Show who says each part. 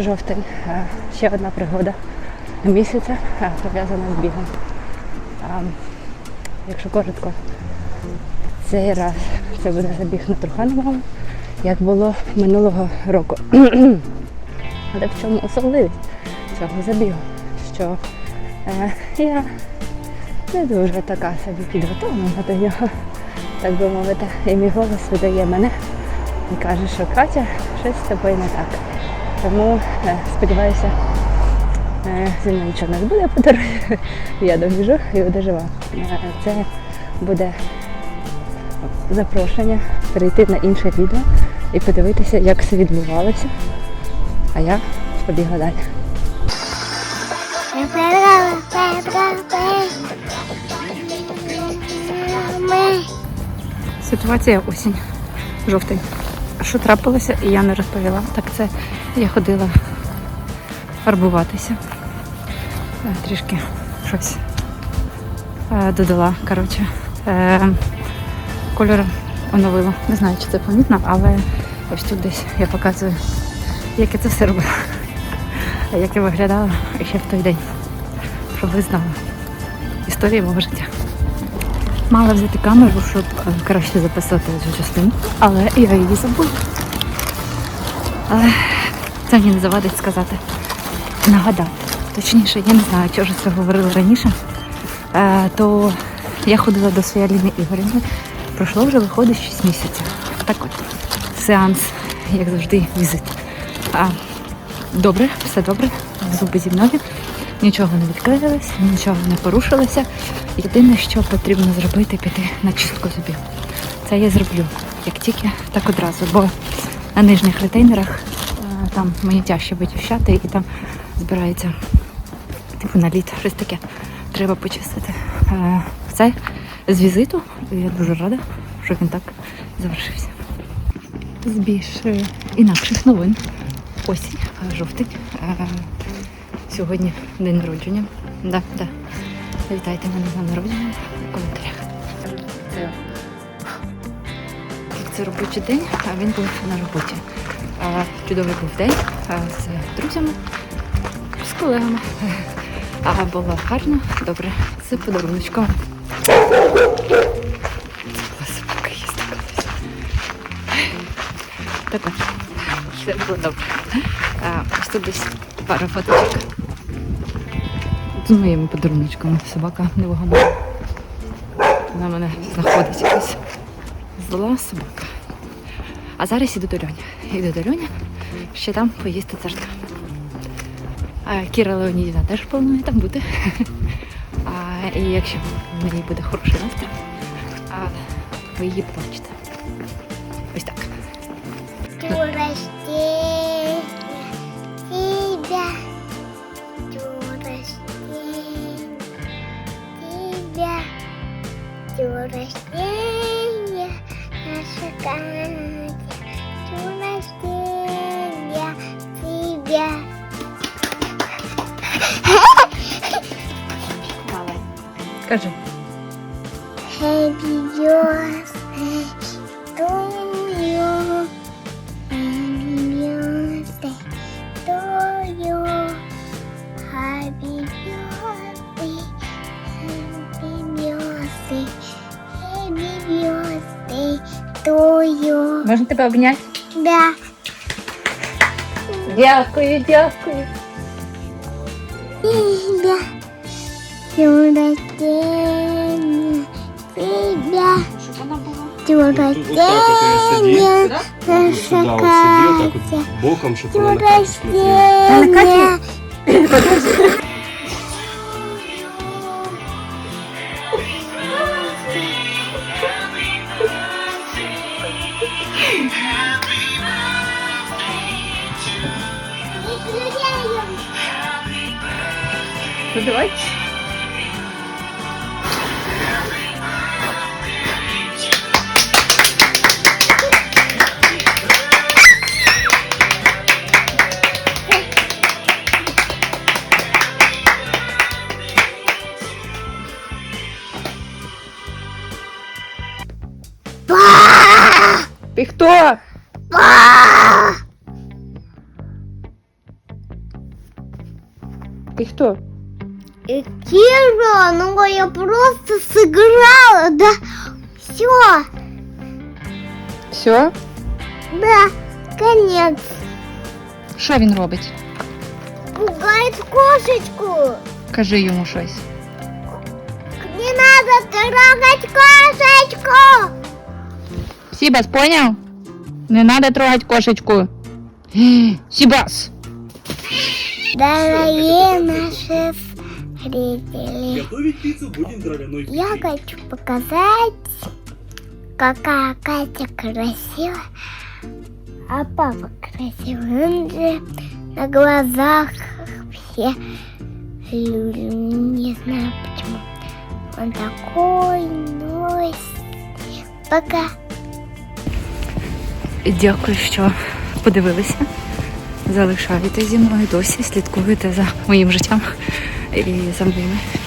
Speaker 1: Жовтень. Ще одна пригода місяця пов'язана з бігом. Якщо коротко, цей раз це буде забіг на Трухановому, як було минулого року. Але в чому особливість цього забігу? Що е, я не дуже така собі підготовлена до нього, так би мовити, і мій голос видає мене і каже, що Катя, щось з тобою не так. Тому е, сподіваюся, е, зі мною нічого не буде по дорозі. Я добіжу і буду. Е, Це буде запрошення перейти на інше відео і подивитися, як все відбувалося. А я побігла далі. Ситуація осінь, жовтень. Що трапилося, і я не розповіла. Так це я ходила фарбуватися. Е, Трішки щось е, додала. Коротше, е, кольори оновила. Не знаю, чи це помітно, але ось тут десь я показую, як я це все робила. Як я виглядала ще в той день. Щоб ви знали історію мого життя. Мала взяти камеру, щоб е, краще записати цю частину, але я її забула. Але це мені не завадить сказати. Нагадати. Точніше, я не знаю, чого ж це говорила раніше. Е, то я ходила до своєї Аліни Ігорівни. Пройшло вже виходить 6 місяців. Так от, сеанс, як завжди, візит. А, добре, все добре, зуби зі мною. Нічого не відклеїлось, нічого не порушилося. Єдине, що потрібно зробити, піти на чистку зубів. Це я зроблю як тільки, так одразу, бо на нижніх ретейнерах е, там мені тяжче вичищати і там збирається типу наліт, щось таке. Треба почистити. Е, Це з візиту. Я дуже рада, що він так завершився. З більш е, інакших новин. Осінь, е, жовтень. Сьогодні день народження. Да, да. Вітайте мене з народження в коментарях. Це, це робочий день, а він був на роботі. А, чудовий був день а, з друзями, з колегами. А було гарно, добре, з подаруночком. Так все було добре. А, ось тут десь пара фоточок. З моїми подаруночками собака не вигадала. Вона мене знаходить якась зла собака. А зараз іду до Льоні. Іду до Льоні, ще там поїсти царка. А Кіра Леонідівна теж планує там бути. А, і якщо неї буде хороший настрій, а, ви її побачите. Ось так.
Speaker 2: Тебя.
Speaker 1: Кажи.
Speaker 2: Happy birthday to you. Happy birthday to you. Happy birthday. Happy birthday. Happy birthday to you.
Speaker 1: Можна тебе обняти?
Speaker 2: Да.
Speaker 1: Дякую, дякую.
Speaker 2: Тебя. День рождения тебя. День рождения наша
Speaker 3: Сюда вот сиди, вот так
Speaker 2: Катя.
Speaker 3: вот боком, чтобы
Speaker 2: День
Speaker 3: она на Катю смотрела.
Speaker 2: рождения.
Speaker 1: продавать. Ты кто? Ты кто?
Speaker 2: И Кира, ну я просто сыграла, да. Все,
Speaker 1: Все?
Speaker 2: да, конец.
Speaker 1: Що він робить?
Speaker 2: Пугает кошечку.
Speaker 1: Кажи йому щось.
Speaker 2: Не надо трогать кошечку.
Speaker 1: Сібас, поняв? Не треба трогати кошечку. Сібас!
Speaker 2: Дорогие наши зрители,
Speaker 3: Готовить пиццу будем дровяной
Speaker 2: я хочу показать, какая Катя красивая, а папа красивый. Он же на глазах все люди, не знаю почему. Он такой нос. Пока.
Speaker 1: Дякую, що подивилися. Залишаєте зі мною досі, слідкуєте за моїм життям і за моїми історіями.